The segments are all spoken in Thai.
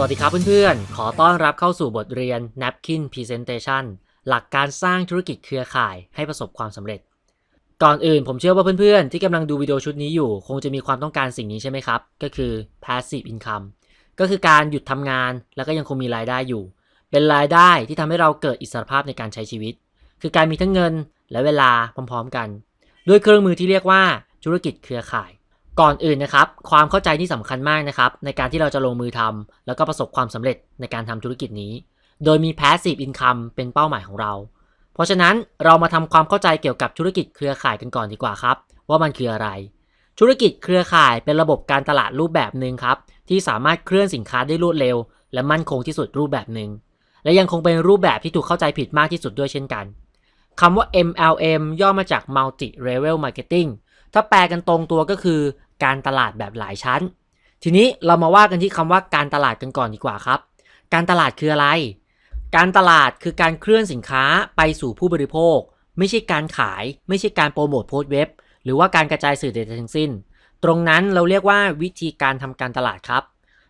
วัสดีครับเพื่อนๆ ขอต้อนรับเข้าสู่บทเรียน Napkin Presentation หลักการสร้างธุรกิจเครือข่ายให้ประสบความสำเร็จ ก่อนอื่นผมเชื่อว่าเพื่อนๆ ที่กำลังดูวิดีโอชุดนี้อยู่ คงจะมีความต้องการสิ่งนี้ใช่ไหมครับ ก็คือ Passive Income ก็คือการหยุดทำงานแล้วก็ยังคงมีรายได้อยู่ เป็นรายได้ที่ทำให้เราเกิดอิสรภาพในการใช้ชีวิต คือการมีทั้งเงินและเวลาพร้อมๆกัน ด้วยเครื่องมือที่เรียกว่าธุรกิจเครือข่าย ก่อนอื่นนะครับ ความเข้าใจที่สำคัญมากนะครับ ในการที่เราจะลงมือทำแล้วก็ประสบความสำเร็จในการทำธุรกิจนี้ โดยมี passive income เป็นเป้าหมายของเรา เพราะฉะนั้นเรามาทำความเข้าใจเกี่ยวกับธุรกิจเครือข่ายกันก่อนดีกว่าครับ ว่ามันคืออะไร ธุรกิจเครือข่ายเป็นระบบการตลาดรูปแบบหนึ่งครับ ที่สามารถเคลื่อนสินค้าได้รวดเร็ว และมั่นคงที่สุดรูปแบบหนึ่งและยังคงเป็นรูปแบบที่ถูกเข้าใจผิดมากที่สุดด้วยเช่นกันคำว่า MLM ย่อมาจาก Multi Level Marketing ถ้าแปลกันตรงตัวก็คือ การตลาดแบบหลายชั้น ทีนี้เรามาว่ากันที่คำว่าการตลาดกันก่อนดีกว่าครับ การตลาดคืออะไร การตลาดคือการเคลื่อนสินค้าไปสู่ผู้บริโภค ไม่ใช่การขาย ไม่ใช่การโปรโมทโพสต์เว็บ หรือว่าการกระจายสื่อใดๆทั้งสิ้น ตรงนั้นเราเรียกว่าวิธีการทำการตลาดครับ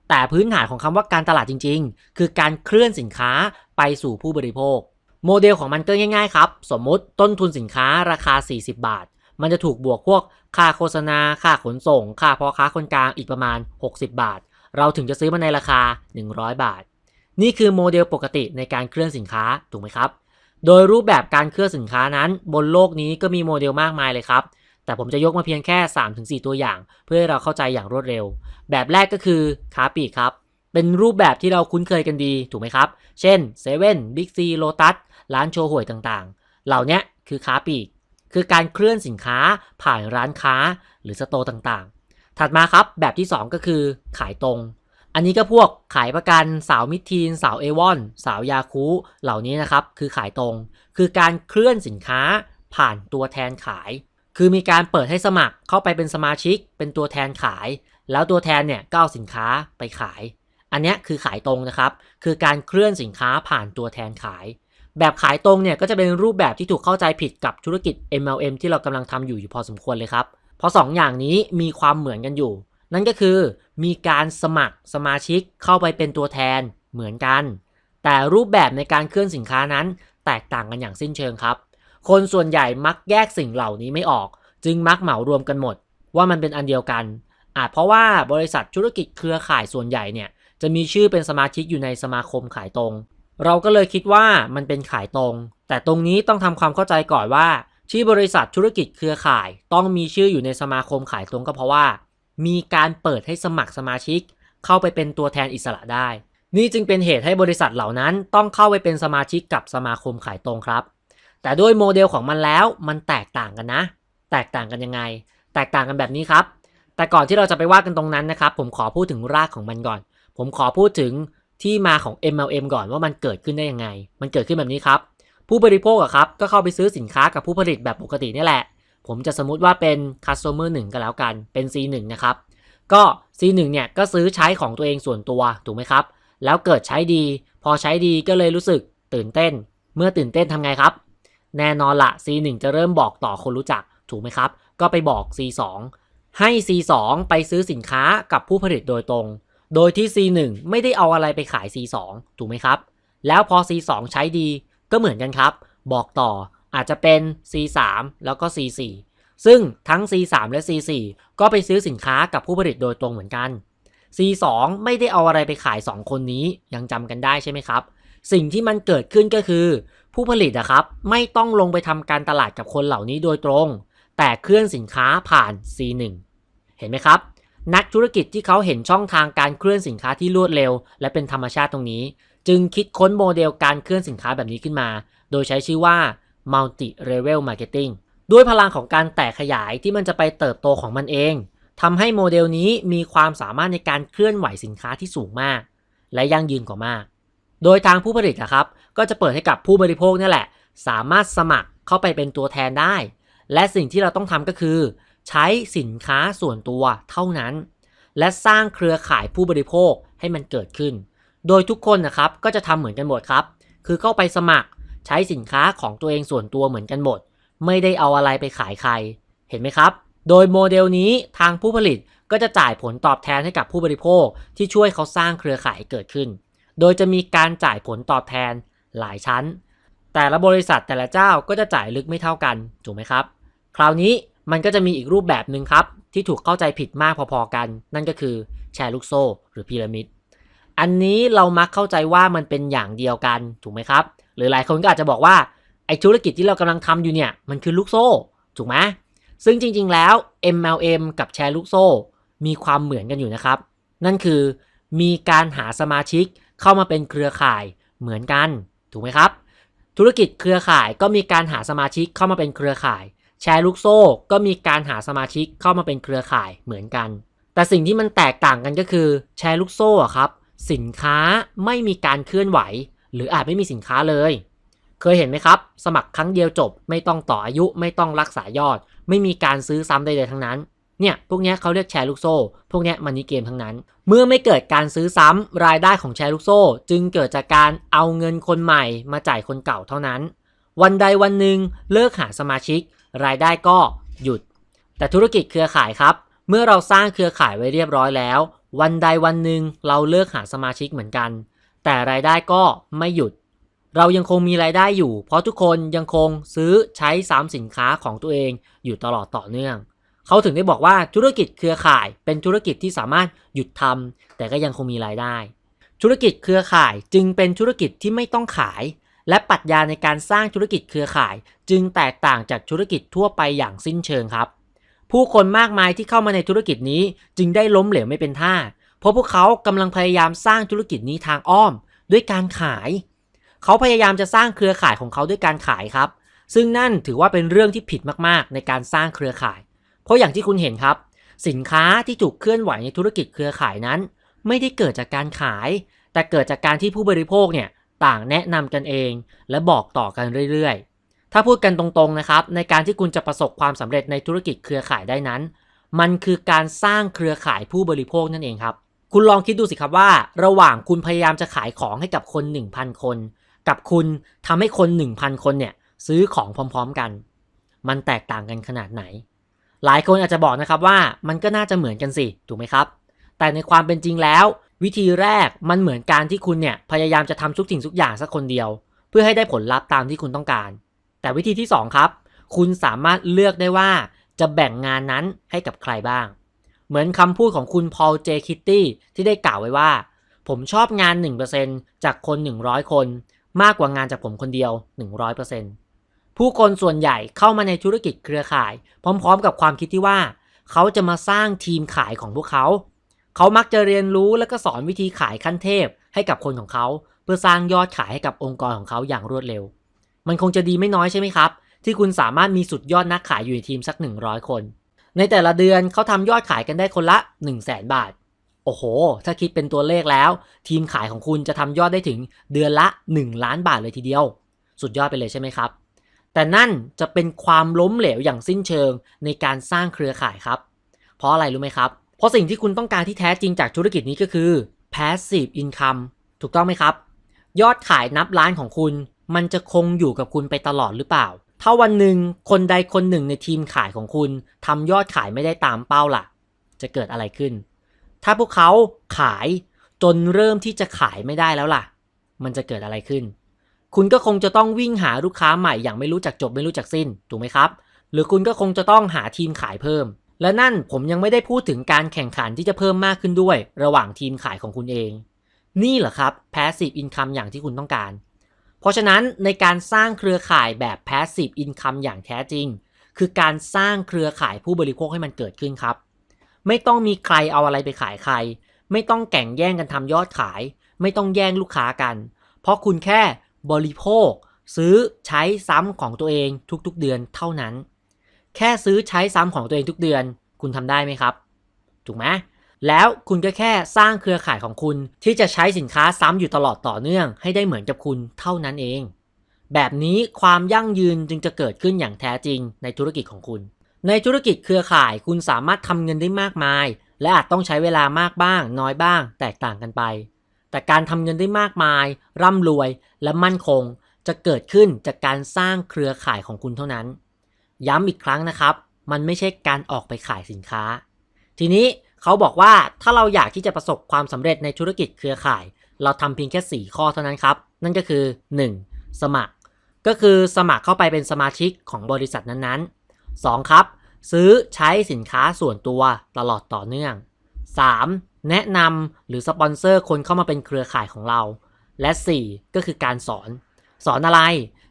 แต่พื้นฐานของคำว่าการตลาดจริง ๆ คือการเคลื่อนสินค้าไปสู่ผู้บริโภค โมเดลของมันก็ง่าย ๆ ครับ สมมติต้นทุนสินค้าราคา 40 บาท มันจะถูกบวกพวกค่าโฆษณา ค่าขนส่ง ค่าพ่อค้าคนกลางอีกประมาณ 60 บาท เราถึงจะซื้อมาในราคา 100 บาท นี่คือโมเดลปกติในการเคลื่อนสินค้าถูกไหมครับ โดยรูปแบบการเคลื่อนสินค้านั้นบนโลกนี้ก็มีโมเดลมากมายเลยครับ แต่ผมจะยกมาเพียงแค่ 3-4 ตัวอย่าง เพื่อให้เราเข้าใจอย่างรวดเร็ว แบบแรกก็คือค้าปลีกครับเป็นรูปแบบที่เราคุ้นเคยกันดีถูกไหมครับ เช่นเซเว่นบิ๊กซีโลตัสร้านโชว์หวยต่างๆ เหล่านี้คือค้าปลีก คือการเคลื่อนสินค้าผ่านร้านค้าหรือสโตร์ต่างๆ ถัดมาครับแบบที่ 2 ก็คือขายตรง อันนี้ก็พวกขายประกันสาวมิทีน สาวเอวอนสาวยาคูเหล่านี้นะครับคือขายตรง คือการเคลื่อนสินค้าผ่านตัวแทนขาย คือมีการเปิดให้สมัครเข้าไปเป็นสมาชิก เป็นตัวแทนขาย แล้วตัวแทนเนี่ยก็เอาสินค้าไปขาย อันนี้คือขายตรงนะครับ คือการเคลื่อนสินค้าผ่านตัวแทนขาย แบบขายตรงเนี่ยก็จะเป็นรูปแบบที่ถูกเข้าใจผิดกับธุรกิจ MLM ที่เรากำลังทำอยู่อยู่พอสมควรเลยครับ เพราะ2อย่างนี้มีความเหมือนกันอยู่ นั่นก็คือมีการสมัครสมาชิกเข้าไปเป็นตัวแทนเหมือนกัน แต่รูปแบบในการเคลื่อนสินค้านั้น แตกต่างกันอย่างสิ้นเชิงครับ คนส่วนใหญ่มักแยกสิ่งเหล่านี้ไม่ออก จึงมักเหมารวมกันหมด ว่ามันเป็นอันเดียวกัน อาจเพราะว่าบริษัทธุรกิจเครือข่ายส่วนใหญ่เนี่ยจะมีชื่อเป็นสมาชิกอยู่ในสมาคมขายตรง เราก็เลยคิดว่ามันเป็นขายตรง แต่ตรงนี้ต้องทำความเข้าใจก่อนว่าที่บริษัทธุรกิจเครือข่าย ต้องมีชื่ออยู่ในสมาคมขายตรงก็เพราะว่า มีการเปิดให้สมัครสมาชิก เข้าไปเป็นตัวแทนอิสระได้ นี่จึงเป็นเหตุให้บริษัทเหล่านั้นต้องเข้าไปเป็นสมาชิกกับสมาคมขายตรงครับ แต่ด้วยโมเดลของมันแล้วมันแตกต่างกันนะ แตกต่างกันยังไง แตกต่างกันแบบนี้ครับ แต่ก่อนที่เราจะไปว่ากันตรงนั้นนะครับ ผมขอพูดถึงรากของมันก่อน ผมขอพูดถึง ที่มาของ MLM ก่อนว่ามันเกิดขึ้นได้ยังไง มันเกิดขึ้นแบบนี้ครับ ผู้บริโภคอะครับ ก็เข้าไปซื้อสินค้ากับผู้ผลิตแบบปกตินี่แหละ ผมจะสมมุติว่าเป็น customer 1ก็แล้วกัน เป็น C1 นะครับ ก็ C1 เนี่ยก็ซื้อใช้ของตัวเองส่วนตัว ถูกไหมครับ แล้วเกิดใช้ดี พอใช้ดีก็เลยรู้สึกตื่นเต้น เมื่อตื่นเต้นทำไงครับ แน่นอนละ C1 จะเริ่มบอกต่อคนรู้จัก ถูกไหมครับ ก็ไปบอก C2 ให้ C2 ไปซื้อสินค้ากับผู้ผลิตโดยตรง โดยที่ C1 ไม่ได้เอาอะไรไปขาย C2 ถูกไหมครับ แล้วพอ C2 ใช้ดีก็เหมือนกันครับ บอกต่ออาจจะเป็น C3 แล้วก็ C4 ซึ่งทั้ง C3 และ C4 ก็ไปซื้อสินค้ากับผู้ผลิตโดยตรงเหมือนกัน C2 ไม่ได้เอาอะไรไปขาย 2 คนนี้ยังจำกันได้ใช่ไหมครับ สิ่งที่มันเกิดขึ้นก็คือ ผู้ผลิตนะครับ ไม่ต้องลงไปทำการตลาดกับคนเหล่านี้โดยตรง แต่เคลื่อนสินค้าผ่าน C1 เห็นไหมครับ นักธุรกิจที่เขาเห็นช่องทางการเคลื่อนสินค้าที่รวดเร็ว และเป็นธรรมชาติตรงนี้ จึงคิดค้นโมเดลการเคลื่อนสินค้าแบบนี้ขึ้นมา โดยใช้ชื่อว่า multi level marketing ด้วยพลังของการแตกขยายที่มันจะไปเติบโตของมันเองทำให้โมเดลนี้มีความสามารถในการเคลื่อนไหวสินค้าที่สูงมาก และยั่งยืนกว่ามาก โดยทางผู้ผลิตนะครับ ก็จะเปิดให้กับผู้บริโภคนี่แหละ สามารถสมัครเข้าไปเป็นตัวแทนได้ และสิ่งที่เราต้องทำก็คือ ใช้สินค้าส่วนตัวเท่านั้น และสร้างเครือข่ายผู้บริโภคให้มันเกิดขึ้น โดยทุกคนนะครับก็จะทำเหมือนกันหมดครับ คือเข้าไปสมัครใช้สินค้าของตัวเองส่วนตัวเหมือนกันหมด ไม่ได้เอาอะไรไปขายใคร เห็นไหมครับ โดยโมเดลนี้ทางผู้ผลิตก็จะจ่ายผลตอบแทนให้กับผู้บริโภคที่ช่วยเขาสร้างเครือข่ายเกิดขึ้น โดยจะมีการจ่ายผลตอบแทนหลายชั้น แต่ละบริษัทแต่ละเจ้าก็จะจ่ายลึกไม่เท่ากัน ถูกไหมครับ คราวนี้ มันก็จะมีอีกรูปแบบหนึ่งครับ ที่ถูกเข้าใจผิดมากพอๆกัน นั่นก็คือแชร์ลูกโซ่หรือพีระมิด อันนี้เรามักเข้าใจว่ามันเป็นอย่างเดียวกันถูกไหมครับ หรือหลายคนก็อาจจะบอกว่าไอธุรกิจที่เรากำลังทำอยู่เนี่ยมันคือลูกโซ่ถูกไหมซึ่งจริงๆแล้ว MLM กับแชร์ลูกโซ่ มีความเหมือนกันอยู่นะครับ นั่นคือมีการหาสมาชิกเข้ามาเป็นเครือข่ายเหมือนกัน ถูกไหมครับ ธุรกิจเครือข่ายก็มีการหาสมาชิกเข้ามาเป็นเครือข่าย แชร์ลูกโซ่ก็มีการหาสมาชิกเข้ามาเป็นเครือข่ายเหมือนกัน แต่สิ่งที่มันแตกต่างกันก็คือแชร์ลูกโซ่อะครับ สินค้าไม่มีการเคลื่อนไหว หรืออาจไม่มีสินค้าเลย เคยเห็นไหมครับ สมัครครั้งเดียวจบ ไม่ต้องต่ออายุไม่ต้องรักษายอด ไม่มีการซื้อซ้ำใดๆทั้งนั้นเนี่ย พวกนี้เขาเรียกแชร์ลูกโซ่ พวกนี้มันนี่เกมทั้งนั้น เมื่อไม่เกิดการซื้อซ้ำรายได้ของแชร์ลูกโซ่ จึงเกิดจากการเอาเงินคนใหม่มาจ่ายคนเก่าเท่านั้น วันใดวันหนึ่งเลิกหาสมาชิก รายได้ก็หยุด แต่ธุรกิจเครือข่ายครับ เมื่อเราสร้างเครือข่ายไว้เรียบร้อยแล้ว วันใดวันหนึ่งเราเลิกหาสมาชิกเหมือนกัน แต่รายได้ก็ไม่หยุด เรายังคงมีรายได้อยู่ เพราะทุกคนยังคงซื้อใช้ซ้ำสินค้าของตัวเองอยู่ตลอดต่อเนื่อง เขาถึงได้บอกว่าธุรกิจเครือข่ายเป็นธุรกิจที่สามารถหยุดทำแต่ก็ยังคงมีรายได้ ธุรกิจเครือข่ายจึงเป็นธุรกิจที่ไม่ต้องขาย และปรัชญาในการสร้างธุรกิจเครือข่าย จึงแตกต่างจากธุรกิจทั่วไปอย่างสิ้นเชิงครับ ผู้คนมากมายที่เข้ามาในธุรกิจนี้จึงได้ล้มเหลวไม่เป็นท่า เพราะพวกเขากำลังพยายามสร้างธุรกิจนี้ทางอ้อม ด้วยการขาย เขาพยายามจะสร้างเครือข่ายของเขาด้วยการขายครับ ซึ่งนั่นถือว่าเป็นเรื่องที่ผิดมากๆ ในการสร้างเครือข่าย เพราะอย่างที่คุณเห็นครับ สินค้าที่ถูกเคลื่อนไหวในธุรกิจเครือข่ายนั้น ไม่ได้เกิดจากการขาย แต่เกิดจากการที่ผู้บริโภคเนี่ย ต่างแนะนำกันเอง และบอกต่อกันเรื่อยๆ ถ้าพูดกันตรงๆนะครับ ในการที่คุณจะประสบความสำเร็จในธุรกิจเครือข่ายได้นั้น มันคือการสร้างเครือข่ายผู้บริโภคนั่นเองครับ คุณลองคิดดูสิครับว่า ระหว่างคุณพยายามจะขายของให้กับคน 1,000 คน กับคุณทำให้คน 1,000 คนเนี่ยซื้อของพร้อม ๆกัน มันแตกต่างกันขนาดไหน หลายคนอาจจะบอกนะครับว่ามันก็น่าจะเหมือนกันสิถูกไหมครับแต่ในความเป็นจริงแล้ว วิธีแรกมันเหมือนการที่คุณเนี่ยพยายามจะทำทุกสิ่งทุกอย่างสักคนเดียว เพื่อให้ได้ผลลัพธ์ตามที่คุณต้องการ แต่วิธีที่ 2 ครับ คุณสามารถเลือกได้ว่าจะแบ่งงานนั้นให้กับใครบ้าง เหมือนคำพูดของคุณพอลเจคิตตี้ที่ได้กล่าวไว้ว่า ผมชอบงาน 1%จากคน 100 คน มากกว่างานจากผมคนเดียว 100%ผู้คนส่วนใหญ่เข้ามาในธุรกิจเครือข่าย พร้อม ๆ กับความคิดที่ว่า เขาจะมาสร้างทีมขายของพวกเขา เขามักจะเรียนรู้และก็สอนวิธีขายขั้นเทพให้กับคนของเขา เพื่อสร้างยอดขายให้กับองค์กรของเขาอย่างรวดเร็ว มันคงจะดีไม่น้อยใช่ไหมครับ ที่คุณสามารถมีสุดยอดนักขายอยู่ในทีมสัก 100 คน ในแต่ละเดือนเขาทำยอดขายกันได้คนละ 1 0 0 0 0แบาท โอ้โห ถ้าคิดเป็นตัวเลขแล้ว ทีมขายของคุณจะทำยอดได้ถึงเดือนละ 1 ล้านบาทเลยทีเดียว สุดยอดไปเลยใช่ไหมครับ แต่นั่นจะเป็นความล้มเหลวอย่างสิ้นเชิงในการสร้างเครือข่ายครับ เพราะอะไรรู้ไหมครับ เพราะสิ่งที่คุณต้องการที่แท้จริงจากธุรกิจนี้ก็คือ passive income ถูกต้องไหมครับ ยอดขายนับล้านของคุณ มันจะคงอยู่กับคุณไปตลอดหรือเปล่า ถ้าวันหนึ่งคนใดคนหนึ่งในทีมขายของคุณทำยอดขายไม่ได้ตามเป้าล่ะ จะเกิดอะไรขึ้น ถ้าพวกเขาขายจนเริ่มที่จะขายไม่ได้แล้วล่ะ มันจะเกิดอะไรขึ้น คุณก็คงจะต้องวิ่งหาลูกค้าใหม่อย่างไม่รู้จักจบไม่รู้จักสิ้น ถูกไหมครับ หรือคุณก็คงจะต้องหาทีมขายเพิ่ม และนั่นผมยังไม่ได้พูดถึงการแข่งขันที่จะเพิ่มมากขึ้นด้วย ระหว่างทีมขายของคุณเอง นี่แหละครับ passive income อย่างที่คุณต้องการ เพราะฉะนั้นในการสร้างเครือข่ายแบบ passive income อย่างแท้จริง คือการสร้างเครือข่ายผู้บริโภคให้มันเกิดขึ้นครับ ไม่ต้องมีใครเอาอะไรไปขายใคร ไม่ต้องแข่งแย่งกันทำยอดขาย ไม่ต้องแย่งลูกค้ากัน เพราะคุณแค่บริโภค ซื้อใช้ซ้ำของตัวเองทุกๆเดือนเท่านั้น แค่ซื้อใช้ซ้ำของตัวเองทุกเดือน คุณทำได้ไหมครับ ถูกไหมแล้วคุณก็แค่สร้างเครือข่ายของคุณที่จะใช้สินค้าซ้ำอยู่ตลอดต่อเนื่อง ให้ได้เหมือนกับคุณเท่านั้นเอง แบบนี้ความยั่งยืนจึงจะเกิดขึ้นอย่างแท้จริงในธุรกิจของคุณ ในธุรกิจเครือข่ายคุณสามารถทำเงินได้มากมาย และอาจต้องใช้เวลามากบ้าง น้อยบ้าง แตกต่างกันไป แต่การทำเงินได้มากมาย ร่ำรวยและมั่นคง จะเกิดขึ้นจากการสร้างเครือข่ายของคุณเท่านั้น ย้ำอีกครั้งนะครับ มันไม่ใช่การออกไปขายสินค้า ทีนี้เขาบอกว่าถ้าเราอยากที่จะประสบความสำเร็จในธุรกิจเครือข่าย เราทำเพียงแค่ 4 ข้อเท่านั้นครับ นั่นก็คือ 1. สมัคร ก็คือสมัครเข้าไปเป็นสมาชิกของบริษัทนั้นๆ 2. ครับ ซื้อใช้สินค้าส่วนตัวตลอดต่อเนื่อง 3. แนะนำหรือสปอนเซอร์คนเข้ามาเป็นเครือข่ายของเรา และ 4. ก็คือการสอน สอนอะไร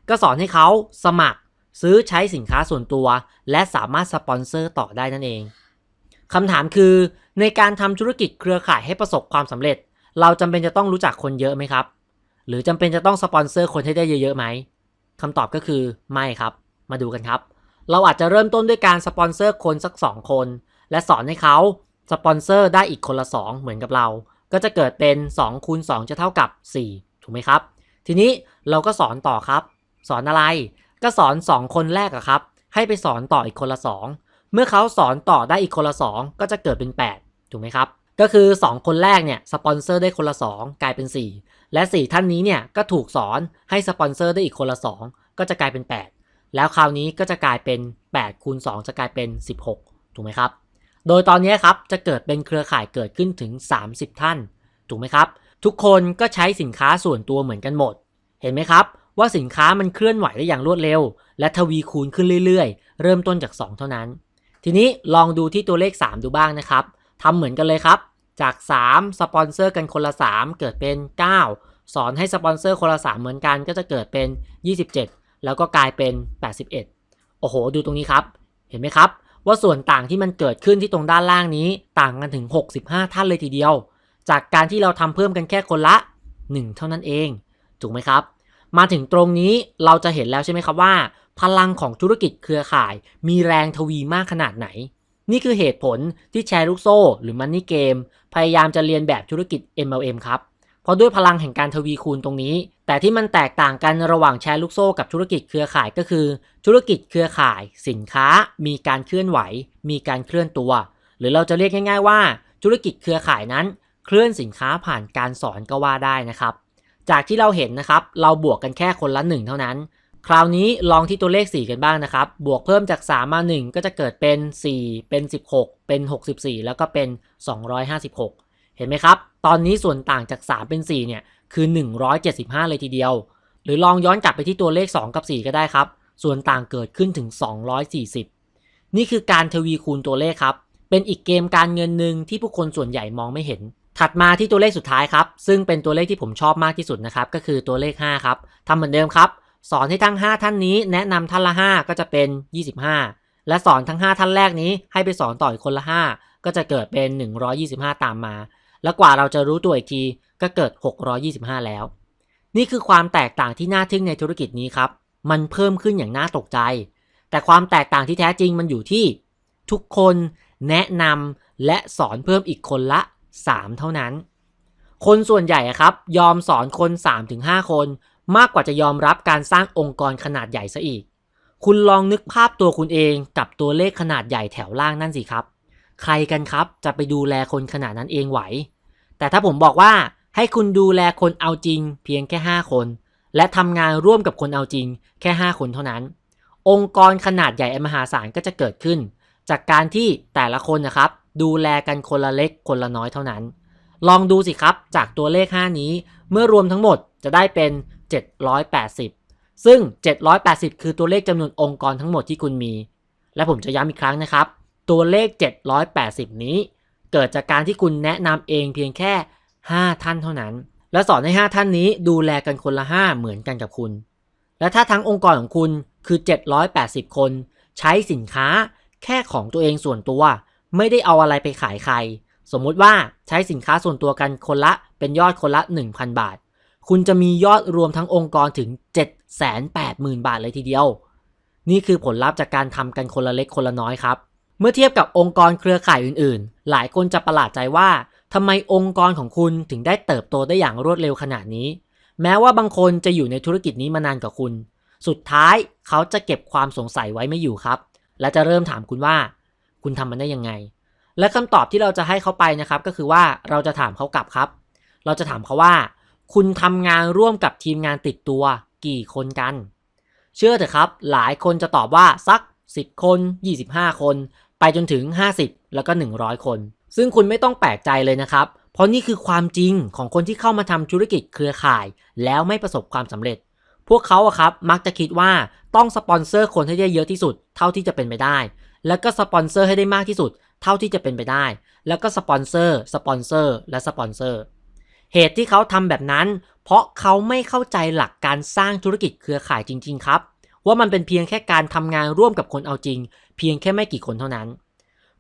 ก็สอนให้เขาสมัคร ซื้อใช้สินค้าส่วนตัว และสามารถสปอนเซอร์ต่อได้นั่นเองคำถามคือ ในการทำธุรกิจเครือข่ายให้ประสบความสำเร็จ เราจำเป็นจะต้องรู้จักคนเยอะไหมครับ หรือจำเป็นจะต้องสปอนเซอร์คนให้ได้เยอะๆไหมคำตอบก็คือไม่ครับ มาดูกันครับ เราอาจจะเริ่มต้นด้วยการสปอนเซอร์คนสัก 2 คน และสอนให้เขาสปอนเซอร์ได้อีกคนละ 2 เหมือนกับเรา ก็จะเกิดเป็น2คูณ2จะเท่ากับ 4 ถูกไหมครับ ทีนี้เราก็สอนต่อครับ สอนอะไร ก็สอน 2 คนแรกอะครับ ให้ไปสอนต่ออีกคนละ 2 เมื่อเขาสอนต่อได้อีกคนละ 2 ก็จะเกิดเป็น 8 ถูกไหมครับ ก็คือ 2 คนแรกเนี่ยสปอนเซอร์ได้คนละ 2 กลายเป็น 4 และ 4 ท่านนี้เนี่ยก็ถูกสอนให้สปอนเซอร์ได้อีกคนละ 2 ก็จะกลายเป็น 8 แล้วคราวนี้ก็จะกลายเป็น8คูณ2จะกลายเป็น 16 ถูกไหมครับ โดยตอนนี้ครับจะเกิดเป็นเครือข่ายเกิดขึ้นถึง 30 ท่าน ถูกไหมครับ ทุกคนก็ใช้สินค้าส่วนตัวเหมือนกันหมด เห็นไหมครับ ว่าสินค้ามันเคลื่อนไหวได้อย่างรวดเร็ว และทวีคูณขึ้นเรื่อยๆ เริ่มต้นจาก 2 เท่านั้น ทีนี้ลองดูที่ตัวเลข 3 ดูบ้างนะครับทำเหมือนกันเลยครับ จาก 3 สปอนเซอร์กันคนละ 3 เกิดเป็น 9 สอนให้สปอนเซอร์คนละ 3 เหมือนกันก็จะเกิดเป็น 27 แล้วก็กลายเป็น 81 โอ้โห ดูตรงนี้ครับ เห็นไหมครับ ว่าส่วนต่างที่มันเกิดขึ้นที่ตรงด้านล่างนี้ต่างกันถึง 65 ท่านเลยทีเดียว จากการที่เราทำเพิ่มกันแค่คนละ 1 เท่านั้นเอง ถูกไหมครับ มาถึงตรงนี้เราจะเห็นแล้วใช่ไหมครับว่า พลังของธุรกิจเครือข่าย มีแรงทวีมากขนาดไหน นี่คือเหตุผลที่แชร์ลูกโซ่หรือมันนี่เกมพยายามจะเรียนแบบธุรกิจ MLM ครับเพราะด้วยพลังแห่งการทวีคูณตรงนี้ แต่ที่มันแตกต่างกันระหว่างแชร์ลูกโซ่กับธุรกิจเครือข่ายก็คือ ธุรกิจเครือข่าย สินค้า มีการเคลื่อนไหว มีการเคลื่อนตัว หรือเราจะเรียกง่าย ๆ ว่า ธุรกิจเครือข่ายนั้น เคลื่อนสินค้าผ่านการสอนก็ว่าได้นะครับ จากที่เราเห็นนะครับ เราบวกกันแค่คนละ 1 เท่านั้น คราวนี้ลองที่ตัวเลข 4 กันบ้างนะครับ บวกเพิ่มจาก 3 มา 1 ก็จะเกิดเป็น 4 เป็น 16 เป็น 64 แล้วก็เป็น 256 เห็นไหมครับ ตอนนี้ส่วนต่างจาก 3 เป็น 4 เนี่ยคือ 175 เลยทีเดียว หรือลองย้อนกลับไปที่ตัวเลข 2 กับ 4 ก็ได้ครับ ส่วนต่างเกิดขึ้นถึง 240 นี่คือการทวีคูณตัวเลขครับ เป็นอีกเกมการเงินหนึ่งที่ผู้คนส่วนใหญ่มองไม่เห็น ถัดมาที่ตัวเลขสุดท้ายครับ ซึ่งเป็นตัวเลขที่ผมชอบมากที่สุดนะครับ ก็คือตัวเลข 5 ครับทำเหมือนเดิมครับ สอนให้ทั้ง 5 ท่านนี้ แนะนำท่านละ 5 ก็จะเป็น 25 และสอนทั้ง 5 ท่านแรกนี้ให้ไปสอนต่ออีกคนละ 5 ก็จะเกิดเป็น 125 ตามมา แล้วกว่าเราจะรู้ตัวอีกทีก็เกิด 625 แล้ว นี่คือความแตกต่างที่น่าทึ่งในธุรกิจนี้ครับ มันเพิ่มขึ้นอย่างน่าตกใจ แต่ความแตกต่างที่แท้จริงมันอยู่ที่ ทุกคนแนะนำและสอนเพิ่มอีกคนละ 3 เท่านั้น คนส่วนใหญ่ครับ ยอมสอนคน 3-5 คน มากกว่าจะยอมรับการสร้างองค์กรขนาดใหญ่ซะอีก คุณลองนึกภาพตัวคุณเองกับตัวเลขขนาดใหญ่แถวล่างนั่นสิครับ ใครกันครับจะไปดูแลคนขนาดนั้นเองไหว แต่ถ้าผมบอกว่าให้คุณดูแลคนเอาจริง เพียงแค่ 5 คน และทำงานร่วมกับคนเอาจริง แค่ 5 คนเท่านั้น องค์กรขนาดใหญ่มหาศาลก็จะเกิดขึ้น จากการที่แต่ละคนนะครับ ดูแลกันคนละเล็กคนละน้อยเท่านั้น ลองดูสิครับจากตัวเลข 5 นี้เมื่อรวมทั้งหมดจะได้เป็น 780 ซึ่ง 780 คือตัวเลขจำนวนองค์กรทั้งหมดที่คุณมี และผมจะย้ำอีกครั้งนะครับ ตัวเลข 780 นี้ เกิดจากการที่คุณแนะนำเองเพียงแค่ 5 ท่านเท่านั้น และสอนให้ 5 ท่านนี้ดูแลกันคนละ 5 เหมือนกันกับคุณ และถ้าทั้งองค์กรของคุณคือ 780 คน ใช้สินค้าแค่ของตัวเองส่วนตัว ไม่ได้เอาอะไรไปขายใคร สมมุติว่าใช้สินค้าส่วนตัวกันคนละเป็นยอดคนละ 1,000 บาท คุณจะมียอดรวมทั้งองค์กรถึง 780,000 บาทเลยทีเดียว นี่คือผลลัพธ์จากการทำกันคนละเล็กคนละน้อยครับ เมื่อเทียบกับองค์กรเครือข่ายอื่นๆ หลายคนจะประหลาดใจว่าทำไมองค์กรของคุณถึงได้เติบโตได้อย่างรวดเร็วขนาดนี้ แม้ว่าบางคนจะอยู่ในธุรกิจนี้มานานกว่าคุณ สุดท้ายเขาจะเก็บความสงสัยไว้ไม่อยู่ครับ และจะเริ่มถามคุณว่า คุณทำมันได้ยังไง และคำตอบที่เราจะให้เขาไปนะครับ ก็คือว่าเราจะถามเขากลับครับ เราจะถามเขาว่า คุณทำงานร่วมกับทีมงานติดตัวกี่คนกัน เชื่อเถอะครับ หลายคนจะตอบว่าสัก 10 คน 25 คน ไปจนถึง 50 แล้วก็ 100 คน ซึ่งคุณไม่ต้องแปลกใจเลยนะครับ เพราะนี่คือความจริงของคนที่เข้ามาทำธุรกิจเครือข่าย แล้วไม่ประสบความสำเร็จพวกเขาอะครับมักจะคิดว่าต้องสปอนเซอร์คนให้ได้เยอะที่สุดเท่าที่จะเป็นไปได้ แล้วก็สปอนเซอร์ให้ได้มากที่สุด เท่าที่จะเป็นไปได้ แล้วก็สปอนเซอร์ สปอนเซอร์ และสปอนเซอร์ เหตุที่เขาทำแบบนั้น เพราะเขาไม่เข้าใจหลักการสร้างธุรกิจเครือข่ายจริง ๆ ครับ ว่ามันเป็นเพียงแค่การทำงานร่วมกับคนเอาจริง เพียงแค่ไม่กี่คนเท่านั้น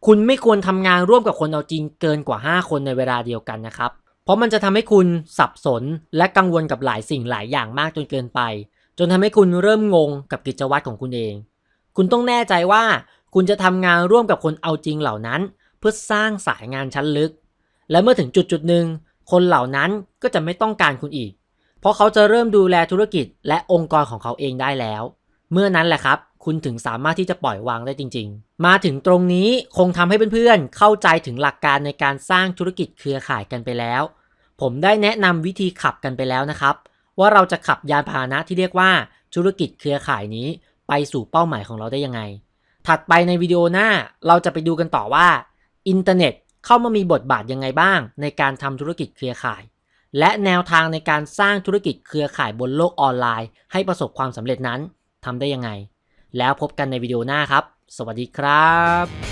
คุณไม่ควรทำงานร่วมกับคนเอาจริง เกินกว่า 5 คนในเวลาเดียวกันนะครับ เพราะมันจะทำให้คุณสับสน และกังวลกับหลายสิ่งหลายอย่างมากจนเกินไป จนทำให้คุณเริ่มงงกับกิจวัตรของคุณเอง คุณต้องแน่ใจว่า คุณจะทำงานร่วมกับคนเอาจริงเหล่านั้น เพื่อสร้างสายงานชั้นลึก และเมื่อถึงจุดจุดหนึ่งคนเหล่านั้นก็จะไม่ต้องการคุณอีก เพราะเขาจะเริ่มดูแลธุรกิจและองค์กรของเขาเองได้แล้ว เมื่อนั้นแหละครับ คุณถึงสามารถที่จะปล่อยวางได้จริง ๆ มาถึงตรงนี้คงทำให้เพื่อนๆ เข้าใจถึงหลักการในการสร้างธุรกิจเครือข่ายกันไปแล้ว ผมได้แนะนำวิธีขับกันไปแล้วนะครับ ว่าเราจะขับยานพาหนะที่เรียกว่าธุรกิจเครือข่ายนี้ ไปสู่เป้าหมายของเราได้ยังไง ถัดไปในวิดีโอหน้าเราจะไปดูกันต่อว่า อินเทอร์เน็ตเข้ามามีบทบาทยังไงบ้าง ในการทำธุรกิจเครือข่าย และแนวทางในการสร้างธุรกิจเครือข่ายบนโลกออนไลน์ ให้ประสบความสำเร็จนั้นทำได้ยังไง แล้วพบกันในวิดีโอหน้าครับ สวัสดีครับ